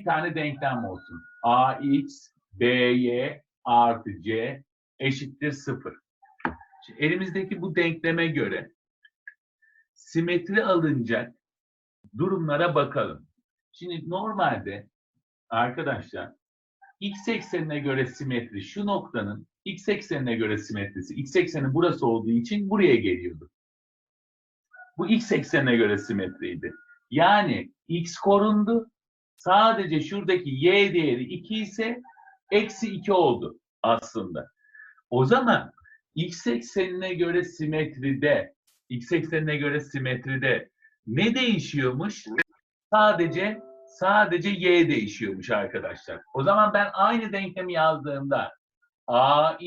bir tane denklem olsun. ax by artı c eşittir 0. Şimdi elimizdeki bu denkleme göre simetri alınacak durumlara bakalım. Şimdi normalde arkadaşlar x eksenine göre simetri şu noktanın x eksenine göre simetrisi x ekseni burası olduğu için buraya geliyordu. Bu x eksenine göre simetriydi. Yani x korundu. Sadece şuradaki y değeri 2 ise eksi 2 oldu aslında. O zaman x eksenine göre simetride x eksenine göre simetride ne değişiyormuş? Sadece sadece y değişiyormuş arkadaşlar. O zaman ben aynı denklemi yazdığımda ax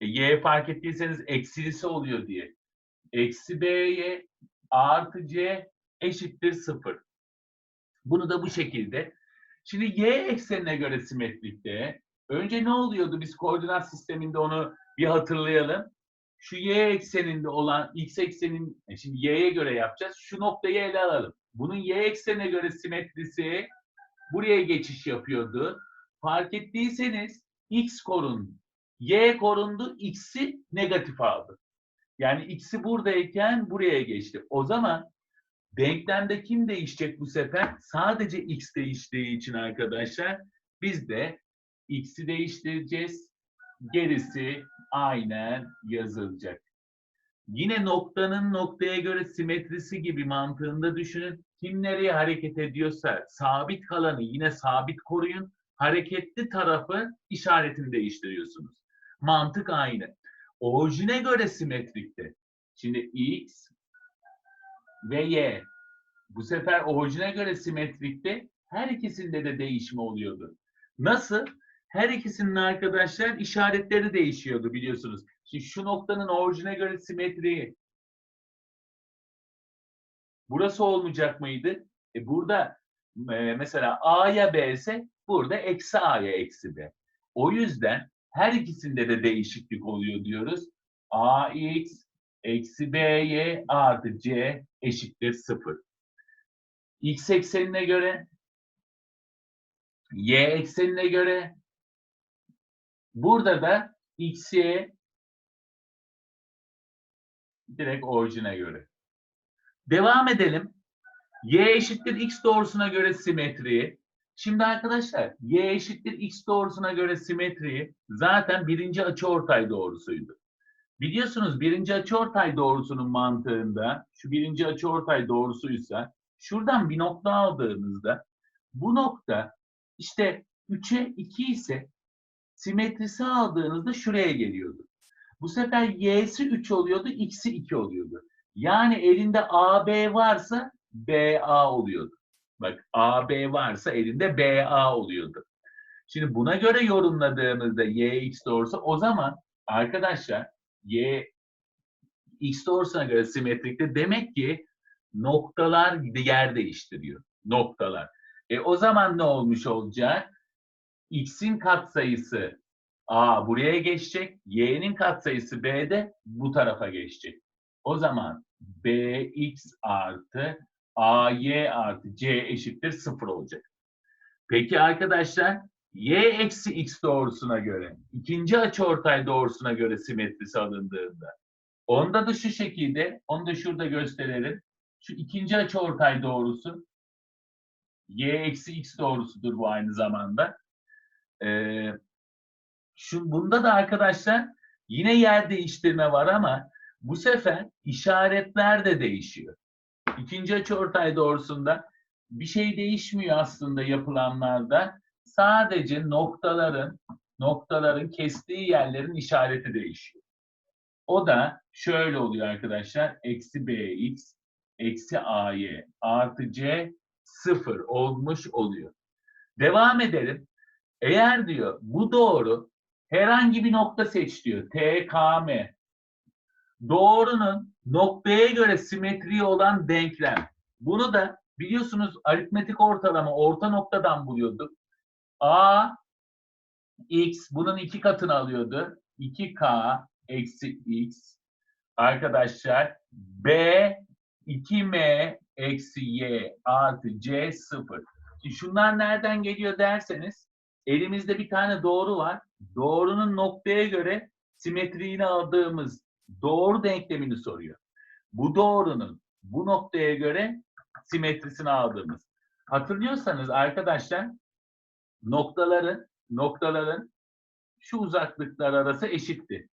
e, y fark ettiyseniz eksilisi oluyor diye. Eksi by artı c eşittir 0. Bunu da bu şekilde. Şimdi y eksenine göre simetrikte önce ne oluyordu? Biz koordinat sisteminde onu bir hatırlayalım. Şu y ekseninde olan x eksenin e, şimdi y'ye göre yapacağız. Şu noktayı ele alalım. Bunun y eksenine göre simetrisi buraya geçiş yapıyordu. Fark ettiyseniz x korundu. Y korundu, x'i negatif aldı. Yani x'i buradayken buraya geçti. O zaman denklemde kim değişecek bu sefer? Sadece x değiştiği için arkadaşlar biz de x'i değiştireceğiz. Gerisi aynen yazılacak. Yine noktanın noktaya göre simetrisi gibi mantığında düşünün. Kim nereye hareket ediyorsa sabit kalanı yine sabit koruyun. Hareketli tarafı işaretini değiştiriyorsunuz. Mantık aynı. Orijine göre simetrikte. Şimdi x ve y. Bu sefer orijine göre simetrikte her ikisinde de değişme oluyordu. Nasıl? Her ikisinin arkadaşlar işaretleri değişiyordu biliyorsunuz. Şimdi şu noktanın orijine göre simetriği burası olmayacak mıydı? E burada e, mesela A'ya B ise burada eksi A'ya eksi B. O yüzden her ikisinde de değişiklik oluyor diyoruz. AX eksi BY artı C eşittir 0. X eksenine göre Y eksenine göre burada da X'ye direkt orijine göre. Devam edelim. Y eşittir X doğrusuna göre simetriyi. Şimdi arkadaşlar Y eşittir X doğrusuna göre simetriyi zaten birinci açıortay doğrusuydu. Biliyorsunuz birinci açıortay doğrusunun mantığında şu birinci açıortay doğrusuysa şuradan bir nokta aldığınızda bu nokta işte 3'e 2 ise simetrisi aldığınızda şuraya geliyordu. Bu sefer y'si 3 oluyordu, x'i 2 oluyordu. Yani elinde AB varsa BA oluyordu. Bak AB varsa elinde BA oluyordu. Şimdi buna göre yorumladığımızda y x doğrusu o zaman arkadaşlar y x doğrusuna göre simetrikte demek ki noktalar yer değiştiriyor. Noktalar. E o zaman ne olmuş olacak? x'in katsayısı a buraya geçecek. y'nin katsayısı b de bu tarafa geçecek. O zaman bx artı ay artı c eşittir 0 olacak. Peki arkadaşlar y eksi x doğrusuna göre ikinci açıortay doğrusuna göre simetrisi alındığında onda da şu şekilde onu da şurada gösterelim. Şu ikinci açıortay doğrusu y eksi x doğrusudur bu aynı zamanda. Ee, şu bunda da arkadaşlar yine yer değiştirme var ama bu sefer işaretler de değişiyor. İkinci açıortay doğrusunda bir şey değişmiyor aslında yapılanlarda. Sadece noktaların noktaların kestiği yerlerin işareti değişiyor. O da şöyle oluyor arkadaşlar. Eksi bx eksi ay artı c sıfır olmuş oluyor. Devam edelim. Eğer diyor bu doğru herhangi bir nokta seç diyor. TKM. Doğrunun noktaya göre simetriği olan denklem. Bunu da biliyorsunuz aritmetik ortalama orta noktadan buluyorduk. A x bunun iki katını alıyordu. 2k eksi x arkadaşlar b 2m eksi y artı c 0. Şimdi şunlar nereden geliyor derseniz elimizde bir tane doğru var. Doğrunun noktaya göre simetriğini aldığımız doğru denklemini soruyor. Bu doğrunun bu noktaya göre simetrisini aldığımız. Hatırlıyorsanız arkadaşlar noktaların noktaların şu uzaklıklar arası eşitti.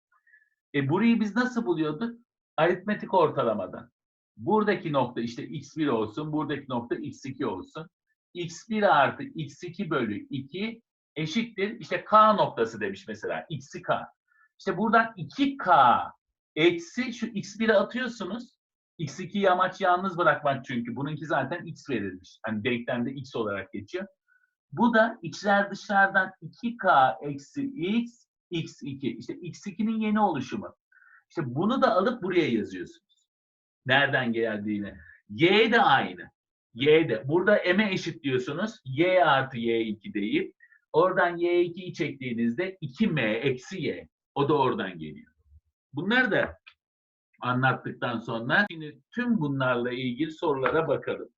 E burayı biz nasıl buluyorduk? Aritmetik ortalamadan. Buradaki nokta işte x1 olsun, buradaki nokta x2 olsun. x1 artı x2 bölü 2 eşittir. İşte k noktası demiş mesela. x'i k. İşte buradan 2k eksi şu x1'i atıyorsunuz. x2'yi amaç yalnız bırakmak çünkü. Bununki zaten x verilmiş. Hani denklemde x olarak geçiyor. Bu da içler dışlardan 2k eksi x, x2. İşte x2'nin yeni oluşumu. İşte bunu da alıp buraya yazıyorsunuz. Nereden geldiğini. Y de aynı. Y de. Burada m'e eşit diyorsunuz. Y artı y2 deyip oradan y2'yi çektiğinizde 2m eksi y. O da oradan geliyor. Bunları da anlattıktan sonra şimdi tüm bunlarla ilgili sorulara bakalım.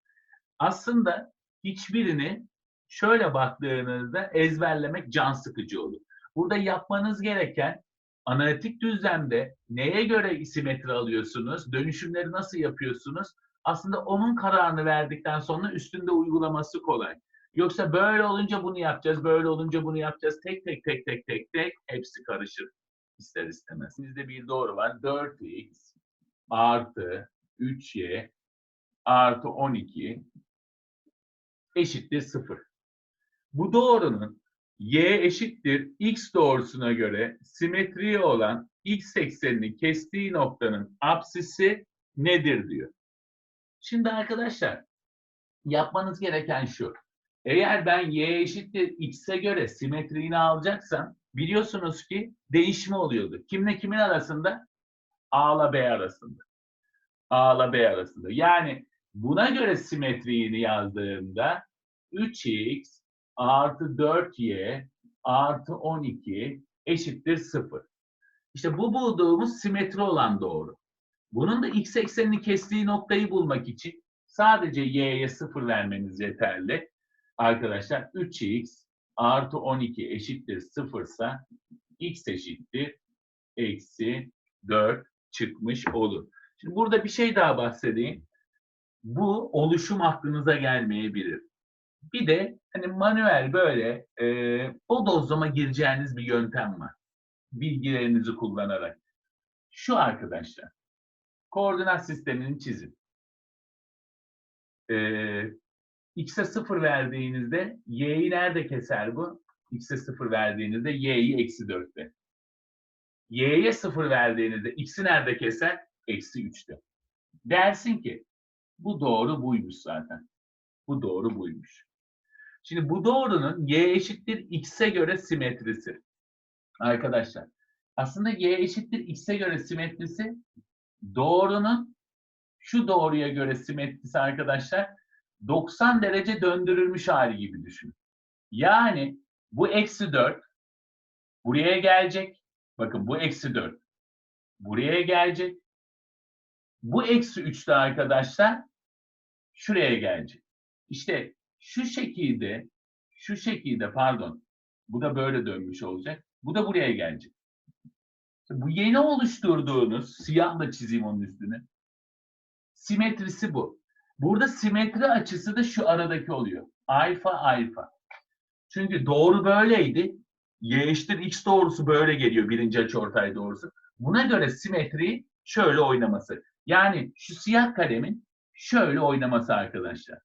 Aslında hiçbirini şöyle baktığınızda ezberlemek can sıkıcı olur. Burada yapmanız gereken analitik düzlemde neye göre simetri alıyorsunuz, dönüşümleri nasıl yapıyorsunuz? Aslında onun kararını verdikten sonra üstünde uygulaması kolay. Yoksa böyle olunca bunu yapacağız, böyle olunca bunu yapacağız. Tek tek tek tek tek tek hepsi karışır ister istemez. Bizde bir doğru var. 4x artı 3y artı 12 eşittir 0. Bu doğrunun y eşittir x doğrusuna göre simetri olan x eksenini kestiği noktanın apsisi nedir diyor. Şimdi arkadaşlar yapmanız gereken şu. Eğer ben y eşittir x'e göre simetriğini alacaksam biliyorsunuz ki değişme oluyordu. Kimle kimin arasında? A ile B arasında. A ile B arasında. Yani buna göre simetriğini yazdığımda 3x artı 4y artı 12 eşittir 0. İşte bu bulduğumuz simetri olan doğru. Bunun da x eksenini kestiği noktayı bulmak için sadece y'ye 0 vermeniz yeterli. Arkadaşlar 3x artı 12 eşittir 0 ise x eşittir eksi 4 çıkmış olur. Şimdi burada bir şey daha bahsedeyim. Bu oluşum aklınıza gelmeyebilir. Bir de hani manuel böyle e, o dozlama gireceğiniz bir yöntem var. Bilgilerinizi kullanarak. Şu arkadaşlar. Koordinat sistemini çizin. E, x'e 0 verdiğinizde y'yi nerede keser bu? x'e 0 verdiğinizde y'yi eksi 4'te. y'ye 0 verdiğinizde x'i nerede keser? Eksi 3'te. Dersin ki bu doğru buymuş zaten. Bu doğru buymuş. Şimdi bu doğrunun y eşittir x'e göre simetrisi. Arkadaşlar aslında y eşittir x'e göre simetrisi doğrunun şu doğruya göre simetrisi arkadaşlar 90 derece döndürülmüş hali gibi düşün. Yani bu eksi 4 buraya gelecek. Bakın bu eksi 4 buraya gelecek. Bu eksi 3 de arkadaşlar şuraya gelecek. İşte şu şekilde, şu şekilde pardon, bu da böyle dönmüş olacak. Bu da buraya gelecek. Bu yeni oluşturduğunuz, siyahla çizeyim onun üstüne. Simetrisi bu. Burada simetri açısı da şu aradaki oluyor. Alfa alfa. Çünkü doğru böyleydi. Y eşittir x doğrusu böyle geliyor birinci açıortay doğrusu. Buna göre simetri şöyle oynaması. Yani şu siyah kalemin şöyle oynaması arkadaşlar.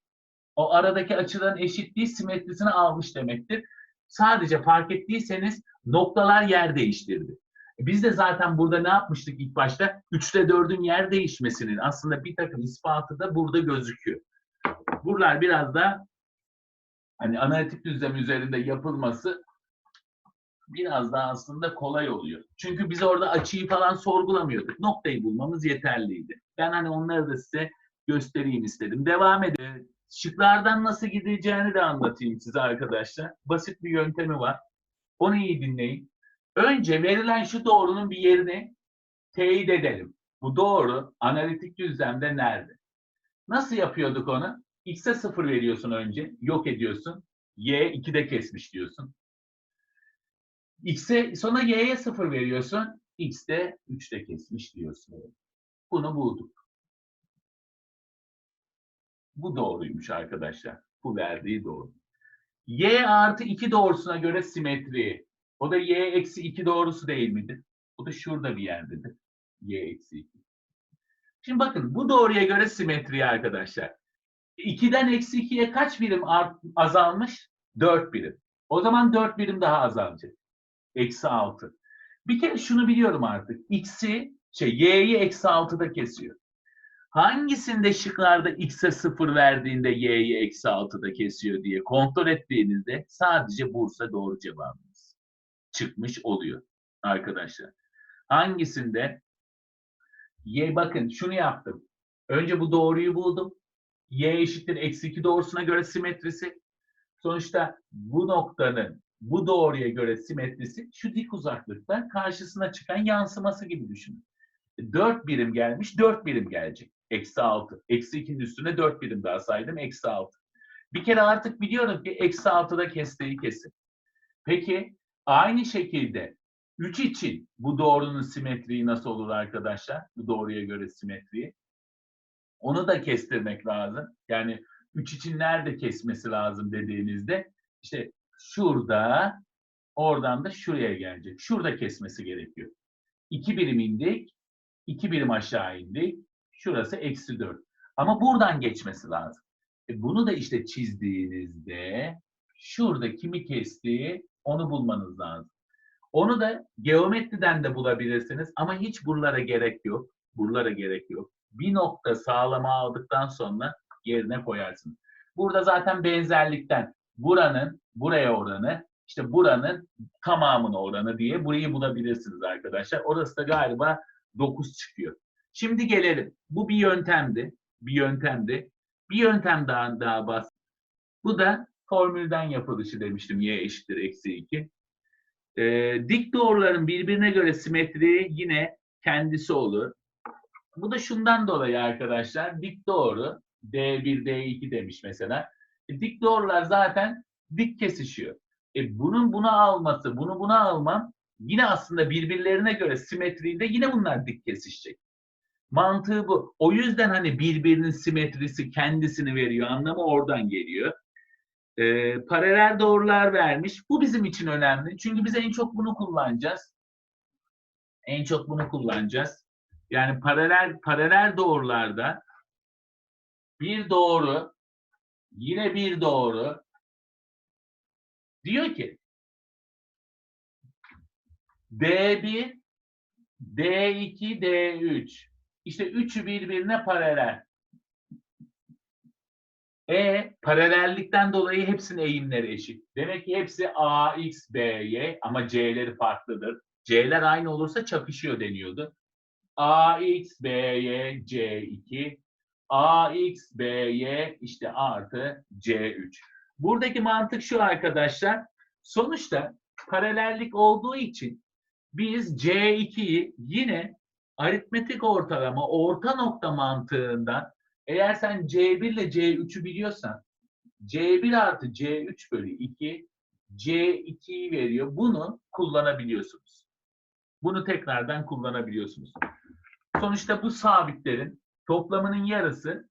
O aradaki açıların eşitliği simetrisini almış demektir. Sadece fark ettiyseniz noktalar yer değiştirdi. Biz de zaten burada ne yapmıştık ilk başta? 3'te 4'ün yer değişmesinin aslında bir takım ispatı da burada gözüküyor. Buralar biraz da hani analitik düzlem üzerinde yapılması biraz daha aslında kolay oluyor. Çünkü biz orada açıyı falan sorgulamıyorduk. Noktayı bulmamız yeterliydi. Ben hani onları da size göstereyim istedim. Devam edelim. Şıklardan nasıl gideceğini de anlatayım size arkadaşlar. Basit bir yöntemi var. Onu iyi dinleyin. Önce verilen şu doğrunun bir yerini teyit edelim. Bu doğru analitik düzlemde nerede? Nasıl yapıyorduk onu? X'e 0 veriyorsun önce. Yok ediyorsun. Y 2'de kesmiş diyorsun. X'e sonra Y'ye 0 veriyorsun. X'de 3'te kesmiş diyorsun. Bunu bulduk. Bu doğruymuş arkadaşlar. Bu verdiği doğru. Y artı 2 doğrusuna göre simetri. O da Y eksi 2 doğrusu değil midir? O da şurada bir yerdedir. Y eksi 2. Şimdi bakın bu doğruya göre simetri arkadaşlar. 2'den eksi 2'ye kaç birim art, azalmış? 4 birim. O zaman 4 birim daha azalacak. Eksi 6. Bir kere şunu biliyorum artık. X'i, şey, Y'yi eksi 6'da kesiyor. Hangisinde şıklarda X'e 0 verdiğinde Y'yi eksi 6'da kesiyor diye kontrol ettiğinizde sadece Bursa doğru cevabımız çıkmış oluyor arkadaşlar. Hangisinde Y bakın şunu yaptım. Önce bu doğruyu buldum. Y eşittir eksi 2 doğrusuna göre simetrisi. Sonuçta bu noktanın bu doğruya göre simetrisi şu dik uzaklıkta karşısına çıkan yansıması gibi düşünün. 4 birim gelmiş, 4 birim gelecek. Eksi 6. Eksi 2'nin üstüne 4 birim daha saydım. Eksi 6. Bir kere artık biliyorum ki eksi 6'da kestiği kesin. Peki aynı şekilde 3 için bu doğrunun simetriği nasıl olur arkadaşlar? Bu doğruya göre simetriği. Onu da kestirmek lazım. Yani 3 için nerede kesmesi lazım dediğinizde işte şurada oradan da şuraya gelecek. Şurada kesmesi gerekiyor. 2 birim indik. 2 birim aşağı indik. Şurası eksi 4. Ama buradan geçmesi lazım. E bunu da işte çizdiğinizde şurada kimi kestiği onu bulmanız lazım. Onu da geometriden de bulabilirsiniz ama hiç buralara gerek yok. Buralara gerek yok. Bir nokta sağlama aldıktan sonra yerine koyarsınız. Burada zaten benzerlikten buranın buraya oranı, işte buranın tamamına oranı diye burayı bulabilirsiniz arkadaşlar. Orası da galiba 9 çıkıyor. Şimdi gelelim. Bu bir yöntemdi. Bir yöntemdi. Bir yöntem daha, daha bas. Bu da formülden yapılışı demiştim. Y eşittir eksi 2. Ee, dik doğruların birbirine göre simetriği yine kendisi olur. Bu da şundan dolayı arkadaşlar. Dik doğru D1, D2 demiş mesela. E, dik doğrular zaten dik kesişiyor. E, bunun buna alması, bunu buna almam yine aslında birbirlerine göre simetride yine bunlar dik kesişecek. Mantığı bu. O yüzden hani birbirinin simetrisi kendisini veriyor. Anlamı oradan geliyor. Ee, paralel doğrular vermiş. Bu bizim için önemli. Çünkü biz en çok bunu kullanacağız. En çok bunu kullanacağız. Yani paralel paralel doğrularda bir doğru yine bir doğru diyor ki D1 D2 D3 işte üçü birbirine paralel. E paralellikten dolayı hepsinin eğimleri eşit. Demek ki hepsi A, X, B, Y ama C'leri farklıdır. C'ler aynı olursa çakışıyor deniyordu. A, X, B, Y, C2. A, X, B, Y işte artı C3. Buradaki mantık şu arkadaşlar. Sonuçta paralellik olduğu için biz C2'yi yine aritmetik ortalama, orta nokta mantığından eğer sen C1 ile C3'ü biliyorsan C1 artı C3 bölü 2 C2'yi veriyor. Bunu kullanabiliyorsunuz. Bunu tekrardan kullanabiliyorsunuz. Sonuçta bu sabitlerin toplamının yarısı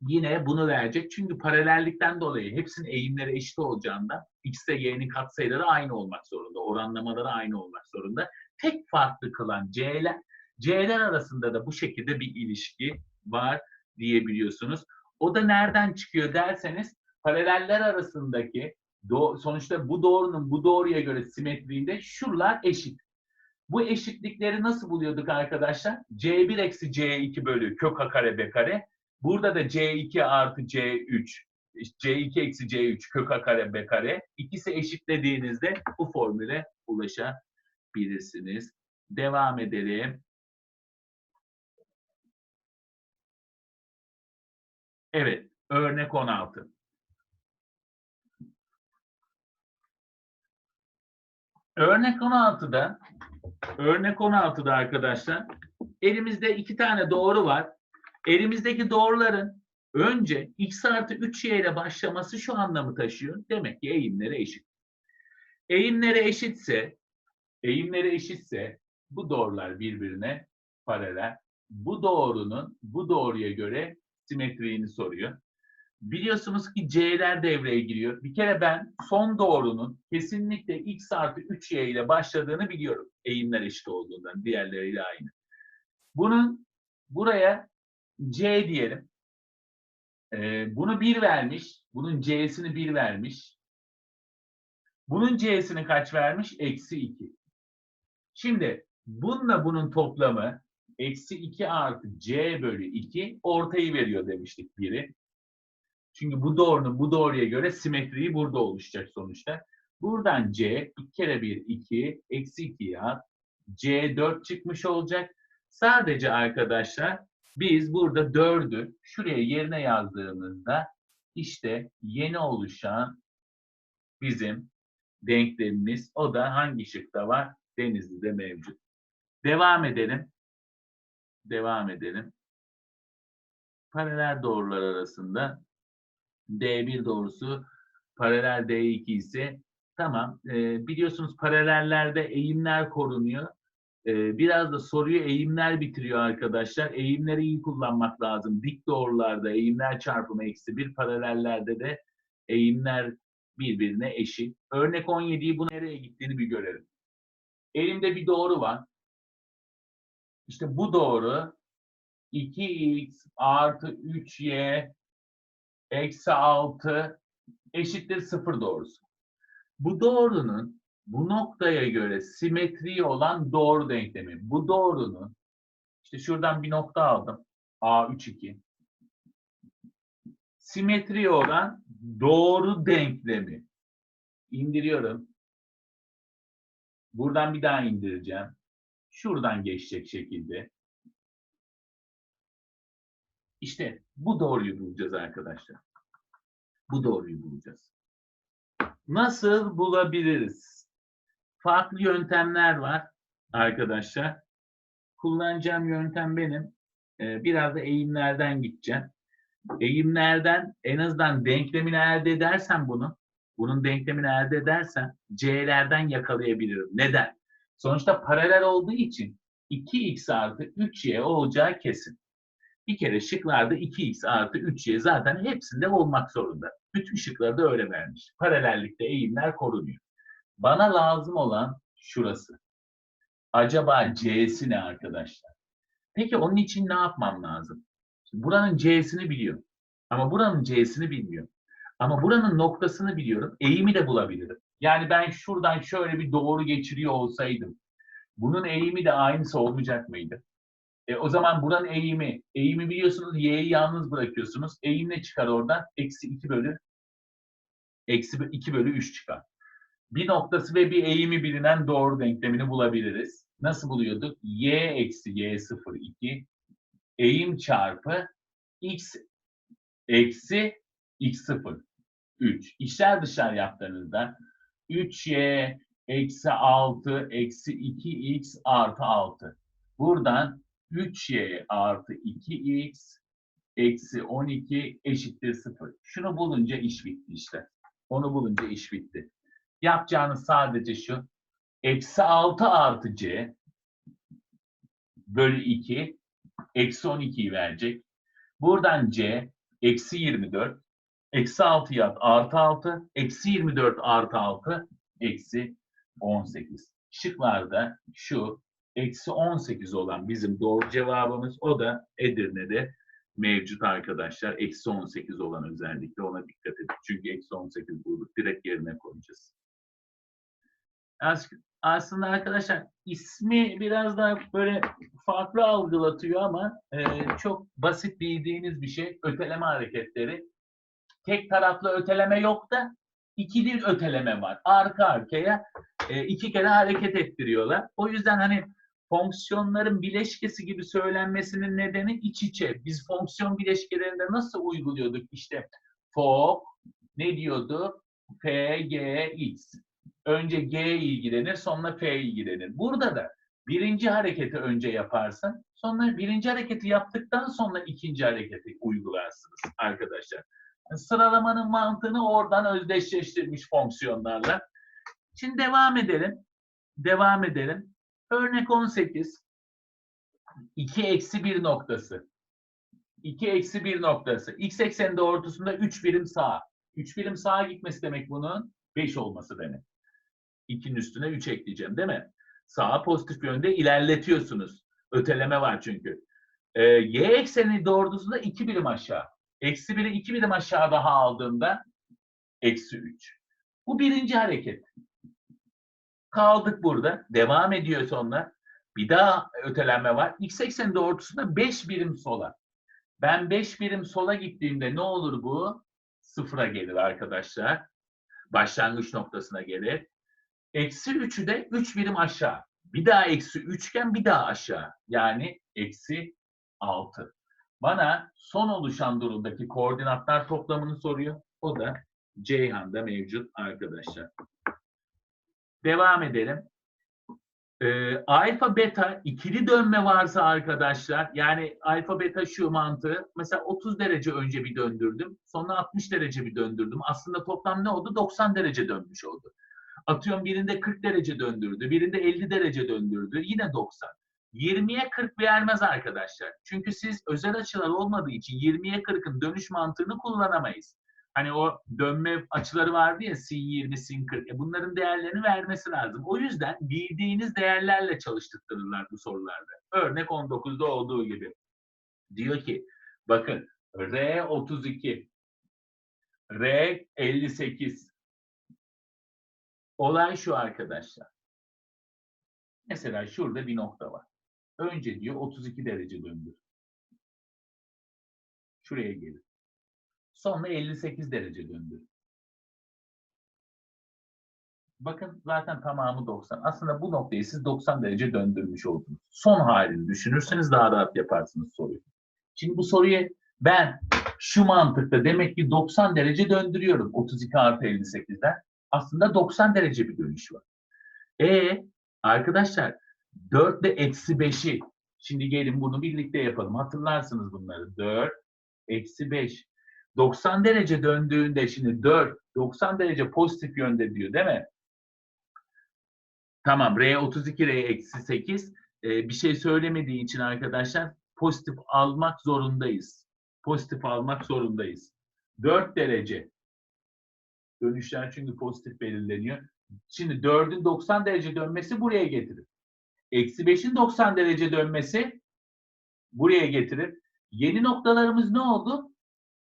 yine bunu verecek. Çünkü paralellikten dolayı hepsinin eğimleri eşit olacağından x ile y'nin katsayıları aynı olmak zorunda. Oranlamaları aynı olmak zorunda. Tek farklı kılan c'ler, c'ler arasında da bu şekilde bir ilişki var diyebiliyorsunuz. O da nereden çıkıyor derseniz paraleller arasındaki do- sonuçta bu doğrunun bu doğruya göre simetriğinde şuralar eşit. Bu eşitlikleri nasıl buluyorduk arkadaşlar? C1 eksi C2 bölü kök a kare b kare. Burada da C2 artı C3 C2 eksi C3 kök a kare b kare. İkisi eşitlediğinizde bu formüle ulaşabilirsiniz. Devam edelim. Evet, örnek 16. Örnek 16'da örnek 16'da arkadaşlar elimizde iki tane doğru var. Elimizdeki doğruların Önce x artı 3y ile başlaması şu anlamı taşıyor. Demek ki eğimleri eşit. Eğimleri eşitse, eğimleri eşitse bu doğrular birbirine paralel. Bu doğrunun bu doğruya göre simetriğini soruyor. Biliyorsunuz ki c'ler devreye giriyor. Bir kere ben son doğrunun kesinlikle x artı 3y ile başladığını biliyorum. Eğimler eşit olduğundan diğerleriyle aynı. Bunun buraya c diyelim. Ee, bunu 1 vermiş. Bunun c'sini 1 vermiş. Bunun c'sini kaç vermiş? Eksi 2. Şimdi bununla bunun toplamı eksi 2 artı c bölü 2 ortayı veriyor demiştik biri. Çünkü bu doğrunun bu doğruya göre simetriği burada oluşacak sonuçta. Buradan c 2 kere 1 2 eksi 2 ya c 4 çıkmış olacak. Sadece arkadaşlar biz burada 4'ü şuraya yerine yazdığımızda işte yeni oluşan bizim denklemimiz o da hangi şıkta var? Denizli'de mevcut. Devam edelim. Devam edelim. Paralel doğrular arasında D1 doğrusu paralel D2 ise tamam. E, biliyorsunuz paralellerde eğimler korunuyor. E, biraz da soruyu eğimler bitiriyor arkadaşlar. Eğimleri iyi kullanmak lazım. Dik doğrularda eğimler çarpımı eksi bir paralellerde de eğimler birbirine eşit. Örnek 17'yi bu nereye gittiğini bir görelim. Elimde bir doğru var. İşte bu doğru 2x artı 3y eksi 6 eşittir 0 doğrusu. Bu doğrunun bu noktaya göre simetri olan doğru denklemi. Bu doğrunun işte şuradan bir nokta aldım. A32. Simetri olan doğru denklemi. indiriyorum. Buradan bir daha indireceğim. Şuradan geçecek şekilde. İşte bu doğruyu bulacağız arkadaşlar. Bu doğruyu bulacağız. Nasıl bulabiliriz? Farklı yöntemler var arkadaşlar. Kullanacağım yöntem benim. Ee, biraz da eğimlerden gideceğim. Eğimlerden en azından denklemini elde edersem bunu, bunun denklemini elde edersem C'lerden yakalayabilirim. Neden? Sonuçta paralel olduğu için 2x artı 3y olacağı kesin. Bir kere şıklarda 2x artı 3y zaten hepsinde olmak zorunda. Bütün şıklarda öyle vermiş. Paralellikte eğimler korunuyor. Bana lazım olan şurası. Acaba c'si ne arkadaşlar? Peki onun için ne yapmam lazım? Şimdi buranın c'sini biliyorum. Ama buranın c'sini bilmiyorum. Ama buranın noktasını biliyorum. Eğimi de bulabilirim. Yani ben şuradan şöyle bir doğru geçiriyor olsaydım bunun eğimi de aynısı olmayacak mıydı? E, o zaman buranın eğimi, eğimi biliyorsunuz y'yi yalnız bırakıyorsunuz. Eğim ne çıkar oradan? Eksi 2 bölü eksi 2 bölü 3 çıkar. Bir noktası ve bir eğimi bilinen doğru denklemini bulabiliriz. Nasıl buluyorduk? y eksi y 0 2 eğim çarpı x eksi x 0 3. İşler dışlar yaptığınızda 3y eksi 6 eksi 2x artı 6. Buradan 3y artı 2x eksi 12 eşittir 0. Şunu bulunca iş bitti işte. Onu bulunca iş bitti. Yapacağınız sadece şu. Eksi 6 artı c bölü 2 eksi 12'yi verecek. Buradan c eksi 24 eksi 6 yap artı 6 eksi 24 artı 6 eksi 18. Şıklarda şu eksi 18 olan bizim doğru cevabımız o da Edirne'de mevcut arkadaşlar. Eksi 18 olan özellikle ona dikkat edin. Çünkü eksi 18 bulduk. Direkt yerine koyacağız. Aslında arkadaşlar ismi biraz daha böyle farklı algılatıyor ama e, çok basit bildiğiniz bir şey. Öteleme hareketleri. Tek taraflı öteleme yok da ikili öteleme var. Arka arkaya e, iki kere hareket ettiriyorlar. O yüzden hani fonksiyonların bileşkesi gibi söylenmesinin nedeni iç içe. Biz fonksiyon bileşkelerinde nasıl uyguluyorduk? İşte fok ne diyordu? F, G, X. Önce G ilgilenir sonra F ilgilenir. Burada da birinci hareketi önce yaparsın. Sonra birinci hareketi yaptıktan sonra ikinci hareketi uygularsınız arkadaşlar. Sıralamanın mantığını oradan özdeşleştirmiş fonksiyonlarla. Şimdi devam edelim. Devam edelim. Örnek 18. 2 eksi 1 noktası. 2 eksi 1 noktası. X ekseni doğrultusunda 3 birim sağa. 3 birim sağa gitmesi demek bunun 5 olması demek. 2'nin üstüne 3 ekleyeceğim değil mi? Sağa pozitif yönde ilerletiyorsunuz. Öteleme var çünkü. Ee, y ekseni doğrultusunda 2 birim aşağı. Eksi 1'i 2 birim aşağı daha aldığımda eksi 3. Bu birinci hareket. Kaldık burada. Devam ediyor sonra. Bir daha ötelenme var. X ekseni doğrultusunda 5 birim sola. Ben 5 birim sola gittiğimde ne olur bu? Sıfıra gelir arkadaşlar. Başlangıç noktasına gelir. Eksi 3'ü de 3 birim aşağı. Bir daha eksi 3 iken bir daha aşağı. Yani eksi 6. Bana son oluşan durumdaki koordinatlar toplamını soruyor. O da Ceyhan'da mevcut arkadaşlar. Devam edelim. Ee, alfa beta ikili dönme varsa arkadaşlar yani alfa beta şu mantığı mesela 30 derece önce bir döndürdüm sonra 60 derece bir döndürdüm aslında toplam ne oldu 90 derece dönmüş oldu atıyorum birinde 40 derece döndürdü birinde 50 derece döndürdü yine 90 20'ye 40 vermez arkadaşlar çünkü siz özel açılar olmadığı için 20'ye 40'ın dönüş mantığını kullanamayız Hani o dönme açıları vardı ya sin 20, sin 40. E bunların değerlerini vermesi lazım. O yüzden bildiğiniz değerlerle çalıştırılırlar bu sorularda. Örnek 19'da olduğu gibi. Diyor ki bakın R 32, R 58. Olay şu arkadaşlar. Mesela şurada bir nokta var. Önce diyor 32 derece döndür. Şuraya gelir. Sonra 58 derece döndür. Bakın zaten tamamı 90. Aslında bu noktayı siz 90 derece döndürmüş oldunuz. Son halini düşünürseniz daha rahat yaparsınız soruyu. Şimdi bu soruyu ben şu mantıkta demek ki 90 derece döndürüyorum 32 artı 58'den. Aslında 90 derece bir dönüş var. E arkadaşlar 4 ile eksi 5'i şimdi gelin bunu birlikte yapalım. Hatırlarsınız bunları. 4 eksi 5 90 derece döndüğünde şimdi 4, 90 derece pozitif yönde diyor değil mi? Tamam, R 32, R eksi 8. Ee, bir şey söylemediği için arkadaşlar pozitif almak zorundayız. Pozitif almak zorundayız. 4 derece. Dönüşler çünkü pozitif belirleniyor. Şimdi 4'ün 90 derece dönmesi buraya getirir. Eksi 5'in 90 derece dönmesi buraya getirir. Yeni noktalarımız ne oldu?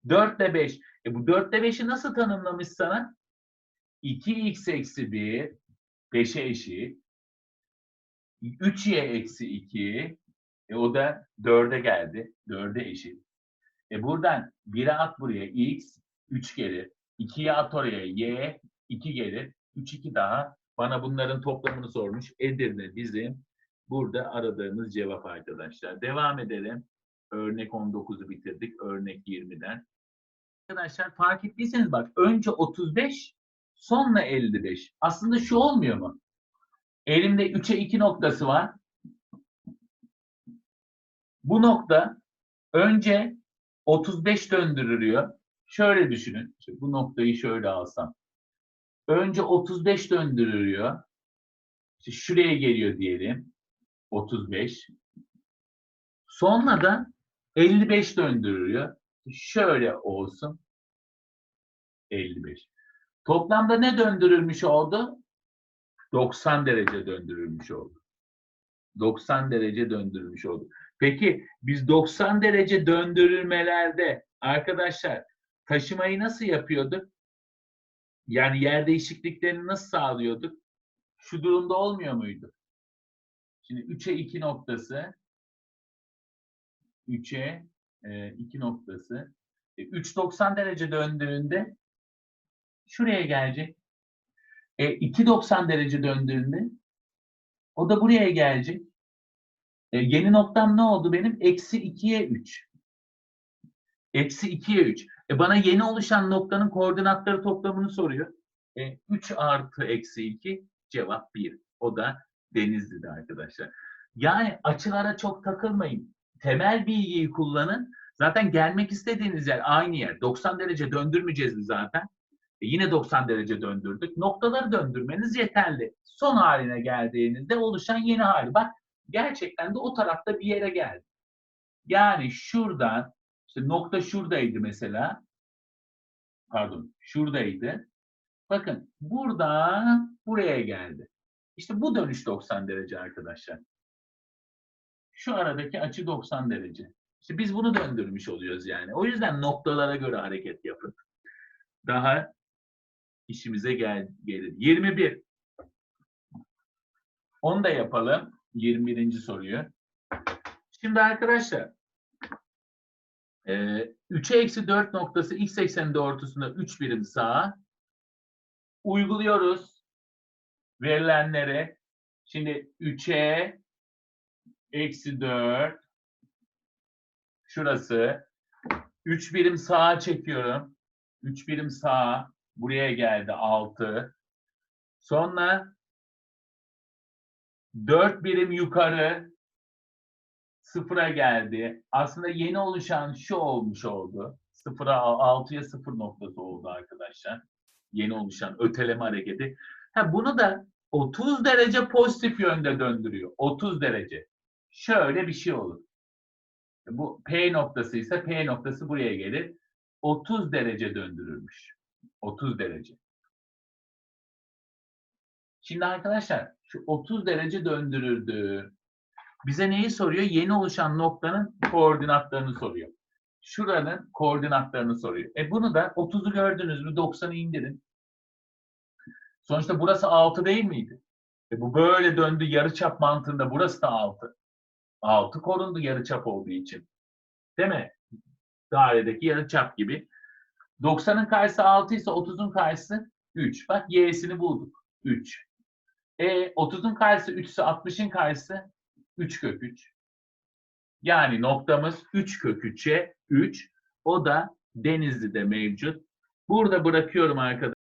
4 ile 5. E bu 4 ile 5'i nasıl tanımlamış sana? 2x eksi 1 5'e eşit. 3y eksi 2 e o da 4'e geldi. 4'e eşit. E buradan 1'e at buraya x 3 gelir. 2'ye at oraya y 2 gelir. 3 2 daha. Bana bunların toplamını sormuş. Edirne bizim burada aradığımız cevap arkadaşlar. Devam edelim. Örnek 19'u bitirdik. Örnek 20'den. Arkadaşlar fark ettiyseniz bak önce 35 sonra 55. Aslında şu olmuyor mu? Elimde 3'e 2 noktası var. Bu nokta önce 35 döndürülüyor. Şöyle düşünün. Bu noktayı şöyle alsam. Önce 35 döndürülüyor. İşte şuraya geliyor diyelim. 35. Sonra da 55 döndürülüyor. Şöyle olsun. 55. Toplamda ne döndürülmüş oldu? 90 derece döndürülmüş oldu. 90 derece döndürülmüş oldu. Peki biz 90 derece döndürülmelerde arkadaşlar taşımayı nasıl yapıyorduk? Yani yer değişikliklerini nasıl sağlıyorduk? Şu durumda olmuyor muydu? Şimdi 3'e 2 noktası 3'e 2 noktası 3.90 derece döndüğünde şuraya gelecek. E, 2.90 derece döndüğünde o da buraya gelecek. E, yeni noktam ne oldu benim? Eksi 2'ye 3. Eksi 2'ye 3. E, bana yeni oluşan noktanın koordinatları toplamını soruyor. E, 3 artı eksi 2 cevap 1. O da Denizli'de arkadaşlar. Yani açılara çok takılmayın. Temel bilgiyi kullanın. Zaten gelmek istediğiniz yer aynı yer. 90 derece döndürmeyeceğiz mi zaten? E yine 90 derece döndürdük. Noktaları döndürmeniz yeterli. Son haline geldiğinizde oluşan yeni hali. Bak gerçekten de o tarafta bir yere geldi. Yani şuradan işte nokta şuradaydı mesela. Pardon, şuradaydı. Bakın buradan buraya geldi. İşte bu dönüş 90 derece arkadaşlar. Şu aradaki açı 90 derece. İşte biz bunu döndürmüş oluyoruz yani. O yüzden noktalara göre hareket yapın. Daha işimize gel gelir. 21. Onu da yapalım. 21. soruyu. Şimdi arkadaşlar e, 3'e eksi 4 noktası x ekseni doğrultusunda 3 birim sağa uyguluyoruz verilenlere. Şimdi 3'e eksi 4 şurası 3 birim sağa çekiyorum. 3 birim sağa buraya geldi 6. Sonra 4 birim yukarı sıfıra geldi. Aslında yeni oluşan şu olmuş oldu. Sıfıra 6'ya 0 noktası oldu arkadaşlar. Yeni oluşan öteleme hareketi. Ha, bunu da 30 derece pozitif yönde döndürüyor. 30 derece. Şöyle bir şey olur. Bu P noktası ise P noktası buraya gelir. 30 derece döndürülmüş. 30 derece. Şimdi arkadaşlar şu 30 derece döndürüldü. Bize neyi soruyor? Yeni oluşan noktanın koordinatlarını soruyor. Şuranın koordinatlarını soruyor. E bunu da 30'u gördünüz mü 90'ı indirin. Sonuçta burası 6 değil miydi? E bu böyle döndü yarıçap mantığında burası da 6. 6 korundu yarıçap olduğu için. Değil mi? Dairedeki yarıçap gibi. 90'ın karşısı 6 ise 30'un karşısı 3. Bak y'sini bulduk. 3. E 30'un karşısı 3 ise 60'ın karşısı 3 kök 3. Yani noktamız 3 kök 3'e 3. O da Denizli'de mevcut. Burada bırakıyorum arkadaşlar.